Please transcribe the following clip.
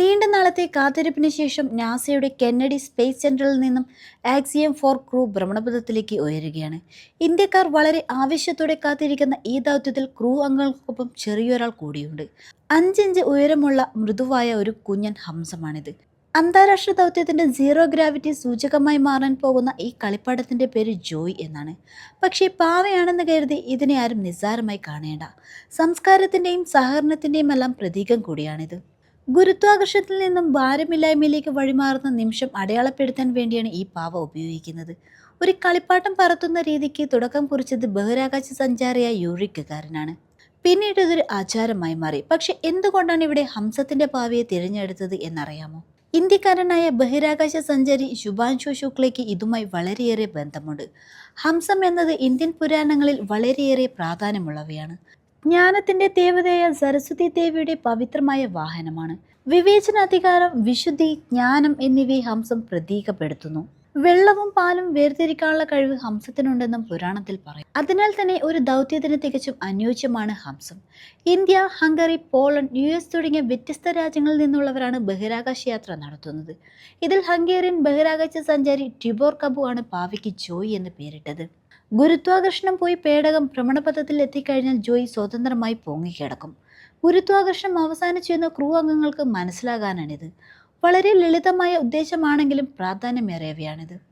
നീണ്ട നാളത്തെ കാത്തിരിപ്പിന് ശേഷം നാസയുടെ കെന്നഡി സ്പേസ് സെന്ററിൽ നിന്നും ആക്സിയം ഫോർ ക്രൂ ഭ്രമണപഥത്തിലേക്ക് ഉയരുകയാണ്. ഇന്ത്യക്കാർ വളരെ ആവശ്യത്തോടെ കാത്തിരിക്കുന്ന ഈ ദൗത്യത്തിൽ ക്രൂ അംഗങ്ങൾക്കൊപ്പം ചെറിയൊരാൾ കൂടിയുണ്ട്. അഞ്ചിഞ്ച് ഉയരമുള്ള മൃദുവായ ഒരു കുഞ്ഞൻ ഹംസമാണിത്. അന്താരാഷ്ട്ര ദൗത്യത്തിന്റെ സീറോ ഗ്രാവിറ്റി സൂചകമായി മാറാൻ പോകുന്ന ഈ കളിപ്പാടത്തിന്റെ പേര് ജോയ് എന്നാണ്. പക്ഷേ പാവയാണെന്ന് കരുതി ഇതിനെ ആരും നിസ്സാരമായി കാണേണ്ട. സംസ്കാരത്തിന്റെയും സഹകരണത്തിന്റെയും എല്ലാം പ്രതീകം കൂടിയാണിത്. ഗുരുത്വാകർഷണത്തിൽ നിന്നും ഭാരമില്ലായ്മയിലേക്ക് വഴിമാറുന്ന നിമിഷം അടയാളപ്പെടുത്താൻ വേണ്ടിയാണ് ഈ പാവ ഉപയോഗിക്കുന്നത്. ഒരു കളിപ്പാട്ടം പറത്തുന്ന രീതിക്ക് തുടക്കം കുറിച്ചത് ബഹിരാകാശ സഞ്ചാരിയായ യൂറിക്കുകാരനാണ് പിന്നീട് ഇതൊരു ആചാരമായി മാറി. പക്ഷെ എന്തുകൊണ്ടാണ് ഇവിടെ ഹംസത്തിന്റെ പാവയെ തിരഞ്ഞെടുത്തത് എന്നറിയാമോ? ഇന്ത്യക്കാരനായ ബഹിരാകാശ സഞ്ചാരി ശുഭാൻശു ശുക്ലയ്ക്ക് ഇതുമായി വളരെയേറെ ബന്ധമുണ്ട്. ഹംസം എന്നത് ഇന്ത്യൻ പുരാണങ്ങളിൽ വളരെയേറെ പ്രാധാന്യമുള്ളവയാണ്. ജ്ഞാനത്തിന്റെ ദേവതയായ സരസ്വതി ദേവിയുടെ പവിത്രമായ വാഹനമാണ്. വിവേചനാധികാരം വിശുദ്ധി ജ്ഞാനം എന്നിവയെ ഹംസം പ്രതീകപ്പെടുത്തുന്നു. വെള്ളവും പാലും വേർതിരിക്കാനുള്ള കഴിവ് ഹംസത്തിനുണ്ടെന്നും പുരാണത്തിൽ പറയും. അതിനാൽ തന്നെ ഒരു ദൗത്യത്തിന് തികച്ചും അനുയോജ്യമാണ് ഹംസം. India Hungary Poland U S തുടങ്ങിയ വ്യത്യസ്ത രാജ്യങ്ങളിൽ നിന്നുള്ളവരാണ് ബഹിരാകാശ യാത്ര നടത്തുന്നത്. ഇതിൽ ഹംഗേറിയൻ ബഹിരാകാശ സഞ്ചാരി ടിബോർ കബു ആണ് പാവയ്ക്ക് ജോയ് എന്ന് പേരിട്ടത്. ഗുരുത്വാകർഷണം പോയി പേടകം ഭ്രമണപഥത്തിൽ എത്തിക്കഴിഞ്ഞാൽ ജോയി സ്വതന്ത്രമായി പൊങ്ങിക്കിടക്കും. ഗുരുത്വാകർഷണം അവസാനിച്ചു എന്ന ക്രൂ അംഗങ്ങൾക്ക് മനസ്സിലാകാനാണിത്. വളരെ ലളിതമായ ഉദ്ദേശമാണെങ്കിലും പ്രാധാന്യമേറിയവയാണിത്.